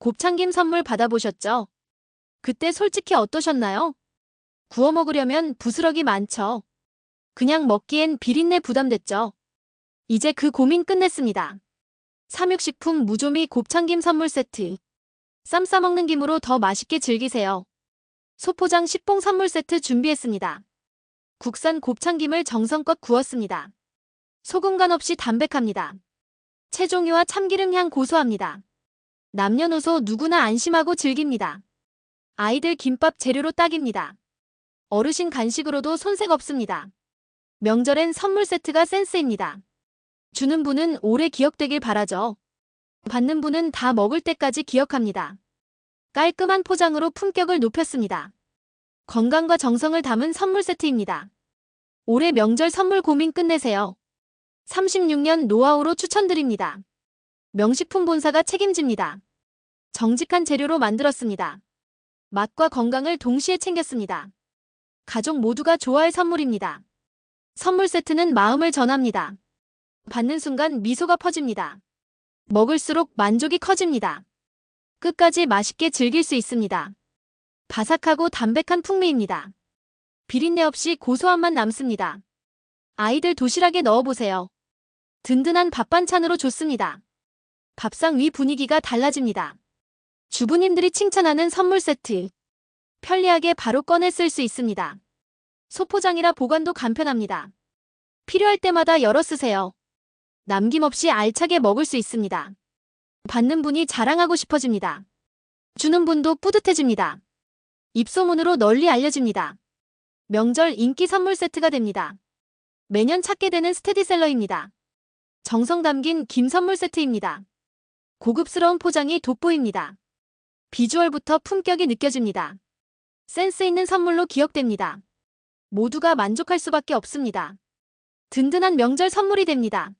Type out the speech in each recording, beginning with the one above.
곱창김 선물 받아보셨죠? 그때 솔직히 어떠셨나요? 구워 먹으려면 부스러기 많죠. 그냥 먹기엔 비린내 부담됐죠. 이제 그 고민 끝냈습니다. 삼육식품 무조미 곱창김 선물 세트. 쌈 싸먹는 김으로 더 맛있게 즐기세요. 소포장 식봉 선물 세트 준비했습니다. 국산 곱창김을 정성껏 구웠습니다. 소금간 없이 담백합니다. 채종유와 참기름 향 고소합니다. 남녀노소 누구나 안심하고 즐깁니다. 아이들 김밥 재료로 딱입니다. 어르신 간식으로도 손색 없습니다. 명절엔 선물 세트가 센스입니다. 주는 분은 오래 기억되길 바라죠. 받는 분은 다 먹을 때까지 기억합니다. 깔끔한 포장으로 품격을 높였습니다. 건강과 정성을 담은 선물 세트입니다. 올해 명절 선물 고민 끝내세요. 36년 노하우로 추천드립니다. 명식품 본사가 책임집니다. 정직한 재료로 만들었습니다. 맛과 건강을 동시에 챙겼습니다. 가족 모두가 좋아할 선물입니다. 선물 세트는 마음을 전합니다. 받는 순간 미소가 퍼집니다. 먹을수록 만족이 커집니다. 끝까지 맛있게 즐길 수 있습니다. 바삭하고 담백한 풍미입니다. 비린내 없이 고소한 맛 남습니다. 아이들 도시락에 넣어보세요. 든든한 밥 반찬으로 좋습니다. 밥상 위 분위기가 달라집니다. 주부님들이 칭찬하는 선물 세트. 편리하게 바로 꺼내 쓸 수 있습니다. 소포장이라 보관도 간편합니다. 필요할 때마다 열어 쓰세요. 남김없이 알차게 먹을 수 있습니다. 받는 분이 자랑하고 싶어집니다. 주는 분도 뿌듯해집니다. 입소문으로 널리 알려집니다. 명절 인기 선물 세트가 됩니다. 매년 찾게 되는 스테디셀러입니다. 정성 담긴 김 선물 세트입니다. 고급스러운 포장이 돋보입니다. 비주얼부터 품격이 느껴집니다. 센스 있는 선물로 기억됩니다. 모두가 만족할 수밖에 없습니다. 든든한 명절 선물이 됩니다.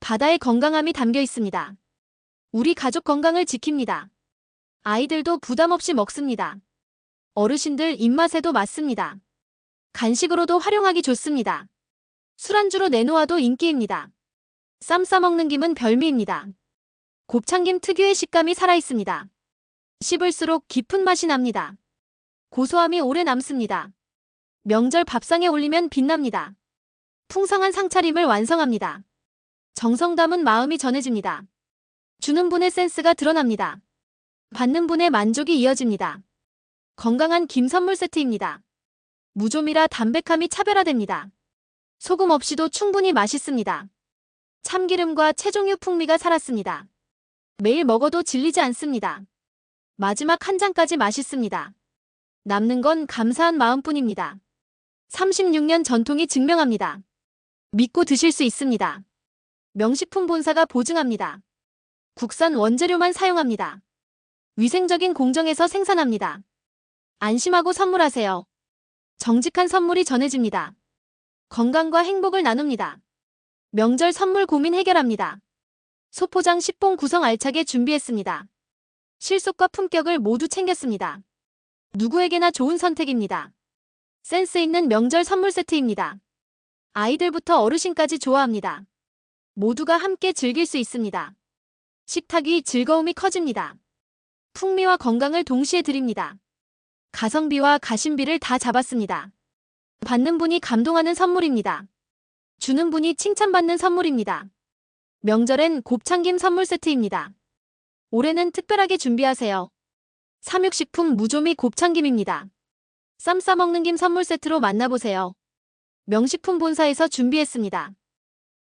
바다의 건강함이 담겨 있습니다. 우리 가족 건강을 지킵니다. 아이들도 부담 없이 먹습니다. 어르신들 입맛에도 맞습니다. 간식으로도 활용하기 좋습니다. 술안주로 내놓아도 인기입니다. 쌈 싸먹는 김은 별미입니다. 곱창김 특유의 식감이 살아있습니다. 씹을수록 깊은 맛이 납니다. 고소함이 오래 남습니다. 명절 밥상에 올리면 빛납니다. 풍성한 상차림을 완성합니다. 정성 담은 마음이 전해집니다. 주는 분의 센스가 드러납니다. 받는 분의 만족이 이어집니다. 건강한 김 선물 세트입니다. 무좀이라 담백함이 차별화됩니다. 소금 없이도 충분히 맛있습니다. 참기름과 채종유 풍미가 살았습니다. 매일 먹어도 질리지 않습니다. 마지막 한 잔까지 맛있습니다. 남는 건 감사한 마음뿐입니다. 36년 전통이 증명합니다. 믿고 드실 수 있습니다. 명식품 본사가 보증합니다. 국산 원재료만 사용합니다. 위생적인 공정에서 생산합니다. 안심하고 선물하세요. 정직한 선물이 전해집니다. 건강과 행복을 나눕니다. 명절 선물 고민 해결합니다. 소포장 10봉 구성 알차게 준비했습니다. 실속과 품격을 모두 챙겼습니다. 누구에게나 좋은 선택입니다. 센스 있는 명절 선물 세트입니다. 아이들부터 어르신까지 좋아합니다. 모두가 함께 즐길 수 있습니다. 식탁 위 즐거움이 커집니다. 풍미와 건강을 동시에 드립니다. 가성비와 가심비를 다 잡았습니다. 받는 분이 감동하는 선물입니다. 주는 분이 칭찬받는 선물입니다. 명절엔 곱창김 선물 세트입니다. 올해는 특별하게 준비하세요. 삼육식품 무조미 곱창김입니다. 쌈 싸먹는 김 선물 세트로 만나보세요. 명식품 본사에서 준비했습니다.